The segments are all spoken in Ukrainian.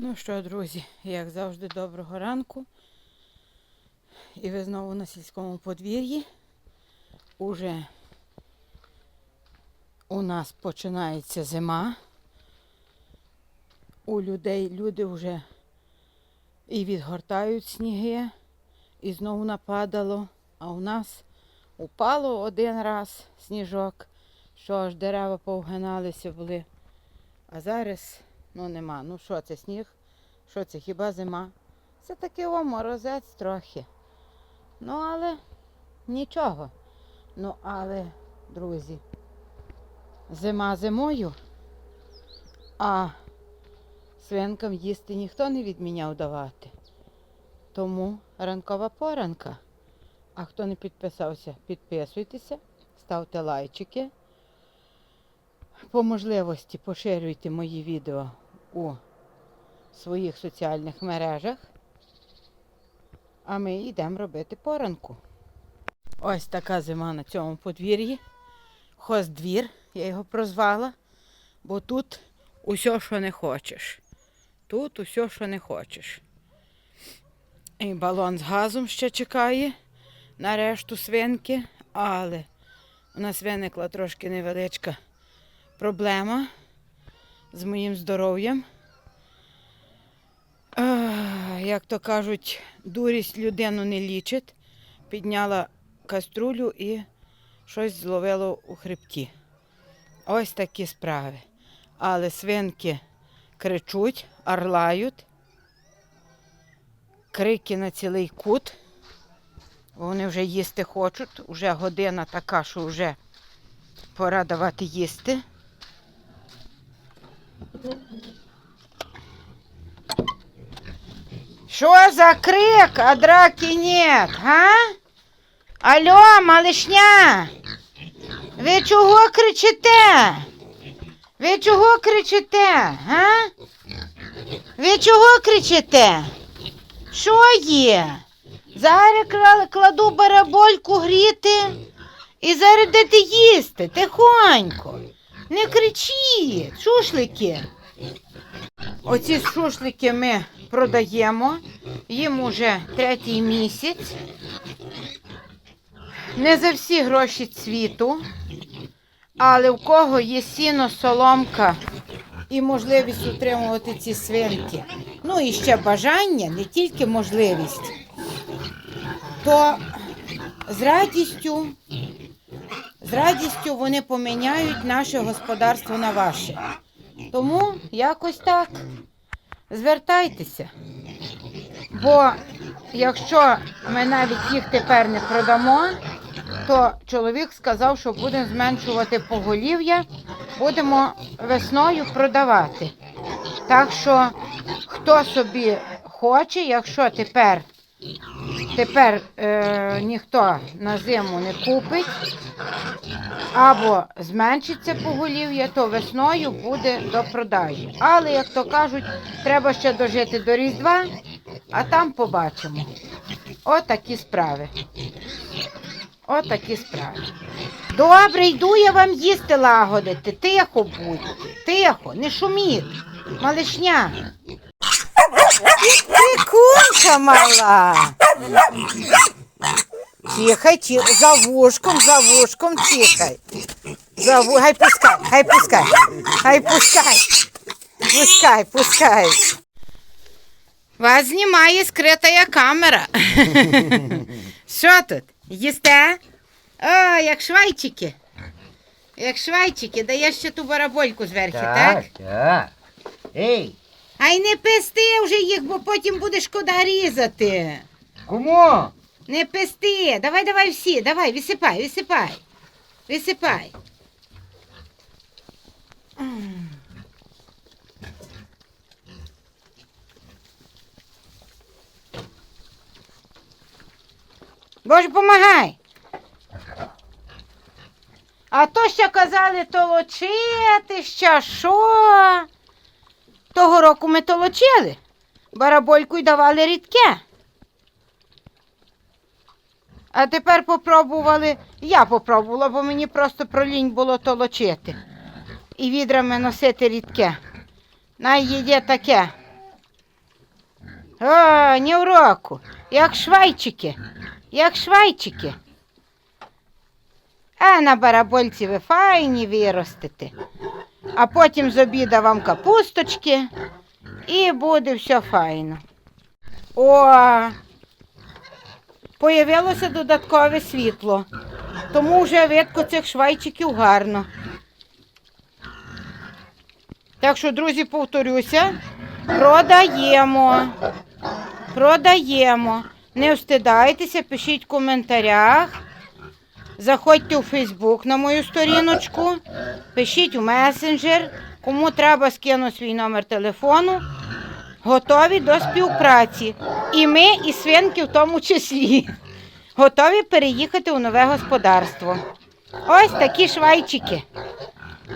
Ну що, друзі, як завжди, доброго ранку. І ви знову на сільському подвір'ї. Уже у нас починається зима. У людей люди вже і відгортають сніги, і знову нападало. А у нас упало один раз сніжок, що аж дерева повгиналися були. А зараз ну нема. Ну що це сніг? Що це хіба зима? Це таки о, морозець трохи. Ну але нічого. Ну але, друзі, зима зимою, а свинкам їсти ніхто не відміняв давати. Тому ранкова поранка. А хто не підписався, підписуйтеся, ставте лайчики. По можливості поширюйте мої відео у своїх соціальних мережах. А ми йдемо робити поранку. Ось така зима на цьому подвір'ї. Хоздвір, я його прозвала, бо тут усе, що не хочеш. Тут усе, що не хочеш. І балон з газом ще чекає на решту свинки, але у нас виникла трошки невеличка проблема з моїм здоров'ям. Як то кажуть, дурість людину не лічить. Підняла каструлю і щось зловило у хребті. Ось такі справи. Але свинки кричуть, орлають. Крики на цілий кут. Вони вже їсти хочуть. Уже година така, що вже пора давати їсти. Що за крик, а драки нет, га? Алло, малишня, ви чого кричите? Ви чого кричите, га? Ви чого кричите? Що є? Зараз кла- кладу барабольку гріти і зараз дайте їсти, тихонько. Не кричіть, шушлики. Оці шушлики ми продаємо. Їм уже третій місяць. Не за всі гроші світу, але в кого є сіно, соломка і можливість утримувати ці свинки. Ну і ще бажання, не тільки можливість, то з радістю, з радістю вони поміняють наше господарство на ваше. Тому якось так звертайтеся. Бо якщо ми навіть їх тепер не продамо, то чоловік сказав, що будемо зменшувати поголів'я, будемо весною продавати. Так що хто собі хоче, якщо тепер, тепер е, ніхто на зиму не купить, або зменшиться поголів'я, то весною буде до продажі. Але, як то кажуть, треба ще дожити до Різдва, а там побачимо. Отакі справи. Отакі справи. Добре, йду я вам їсти лагодити. Тихо будьте, тихо, не шуміть. Малишня. Ти кунка мала. Тихай, тихай, за вушком, за вушком, тихай. За ву... Хай пускай, хай пускай, хай пускай. Пускай, пускай. Вас знімає скрита камера. Що тут? Їсте? О, як швайчики. Як швайчики, даєш ще ту барабольку зверху, так? Так, так. Ей, Ай не пести вже їх, бо потім буде шкода різати. Кому? Не пести. Давай, давай всі, давай, висипай, висипай. Висипай. Боже, помагай. А то ще казали толочити, ще що? Того року ми толочили. Барабольку й давали рідке. А тепер попробували, я попробувала, бо мені просто пролінь було толочити. І відрами носити рідке. Най їде таке. О, ні в року. Як швайчики. Як швайчики. А на барабольці ви файні виростете. А потім з обіда вам капусточки і буде все файно. О! Появилося додаткове світло. Тому вже видко цих швайчиків гарно. Так що, друзі, повторюся, продаємо. Продаємо. Не встидайтеся, пишіть в коментарях. Заходьте у Фейсбук на мою сторіночку, пишіть у месенджер, кому треба скину свій номер телефону. Готові до співпраці. І ми, і свинки в тому числі. Готові переїхати у нове господарство. Ось такі швайчики.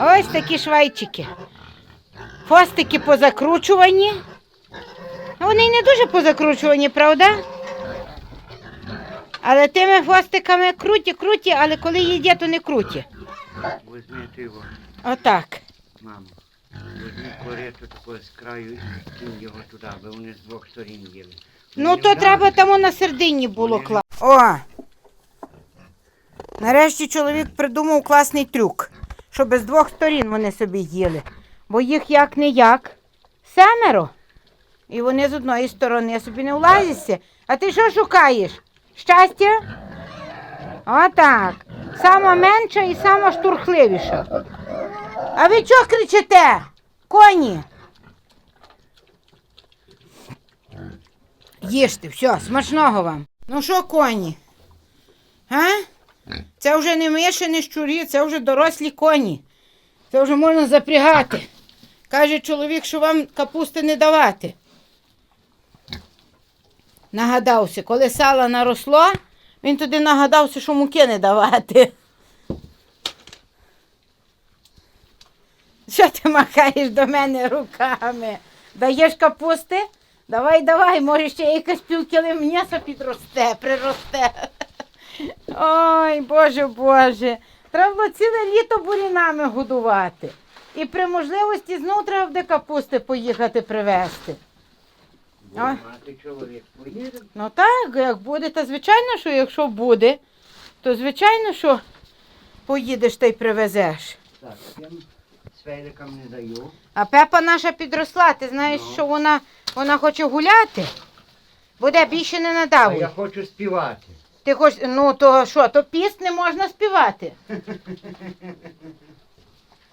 Ось такі швайчики. Фостики позакручувані. Вони не дуже позакручувані, правда? Але тими хвостиками круті, круті, але коли їдять, то не круті. Возьми ти його, Отак. мамо. Возьми кориту такого з краю і кинь його туди, бо вони з двох сторін їли. Ну то треба там на середині було класти. О! Нарешті чоловік придумав класний трюк, щоб з двох сторін вони собі їли. Бо їх як не як. Семеро. І вони з одної сторони собі не влазяться. А ти що шукаєш? Щастя? Отак. Сама менша і сама штурхливіша. А ви чого кричите? Коні? Їжте, все, смачного вам. Ну що, коні? А? Це вже не миші, не щурі, це вже дорослі коні. Це вже можна запрягати. Каже чоловік, що вам капусти не давати. Нагадався, коли сало наросло, він туди нагадався, що муки не давати. Що ти махаєш до мене руками? Даєш капусти? Давай, давай, може ще якась півкіли м'яса підросте, приросте. Ой, Боже, Боже. Треба було ціле літо бурінами годувати. І при можливості знов треба буде капусти поїхати привезти. Поїде. Ну так, як буде, та звичайно, що якщо буде, то звичайно, що поїдеш та й привезеш. Так, свейликам не даю. А Пепа наша підросла, ти знаєш, Ну. що вона, вона хоче гуляти. Буде більше не А надавуй. я хочу співати. Ти хоч, ну то що, то піст не можна співати.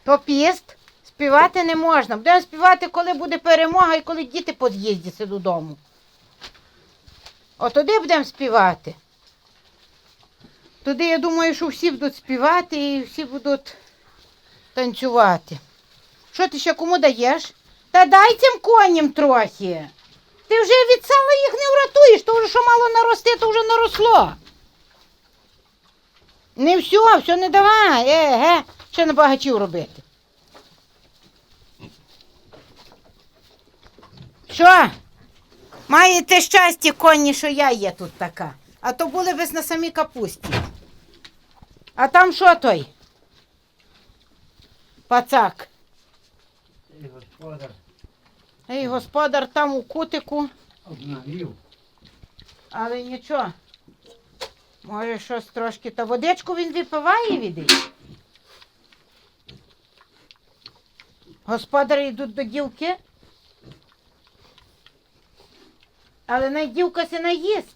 То піст співати не можна. Будемо співати, коли буде перемога і коли діти під'їздяться додому. От туди будемо співати. Туди, я думаю, що всі будуть співати і всі будуть танцювати. Що ти ще кому даєш? Та дай цим коням трохи. Ти вже від сала їх не врятуєш, то вже що мало нарости, то вже наросло. Не все, все не давай, е, ще на багачів робити. Що? Маєте щастя, коні, що я є тут така. А то були без на самій капусті. А там що той? Пацак. Ей, господар, Ей, господар там у кутику. обнавів. Але нічого. Може, щось трошки. Та водичку він випиває віди. Господарі йдуть до дівки. Але най дівка се наїсть.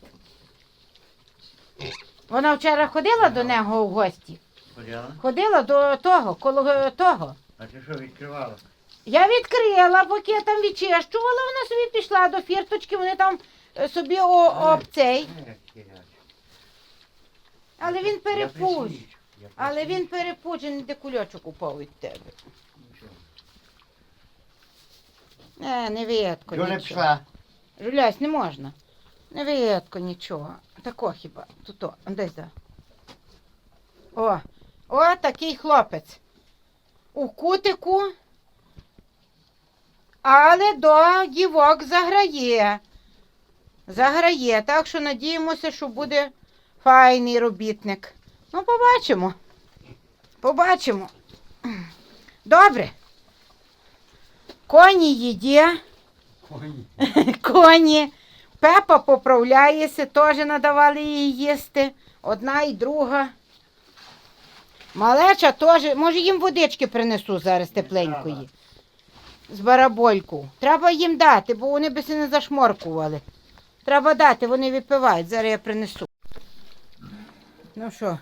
Вона вчора ходила до нього в гості. Ходила? Ходила до того, коло е, того. А ти що відкривала? Я відкрила, поки я там відчищувала, вона собі пішла до фірточки, вони там е, собі о, об цей. Е. Але він перепуж. Але він перепуджений, де кульочок упав від тебе. Не, не не нічого. пішла? Жулясь, не можна. Не видко нічого. Тако хіба. Туто, десь да. О, о, такий хлопець. У кутику. Але до дівок заграє. Заграє. Так що надіємося, що буде файний робітник. Ну, побачимо. Побачимо. Добре. Коні їде. Коні. Коні. Пепа поправляється, теж надавали їй їсти. Одна і друга. Малеча теж, може їм водички принесу зараз тепленької. З барабольку. Треба їм дати, бо вони би се не зашморкували. Треба дати, вони випивають. Зараз я принесу. Ну що,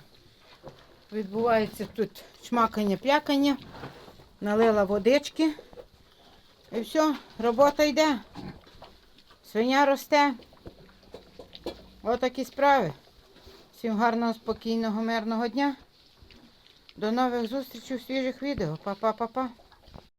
відбувається тут чмакання, плякання. Налила водички. І все, робота йде. Свиня росте. Отакі справи. Всім гарного, спокійного, мирного дня. До нових зустрічей у свіжих відео. Па-па-па-па.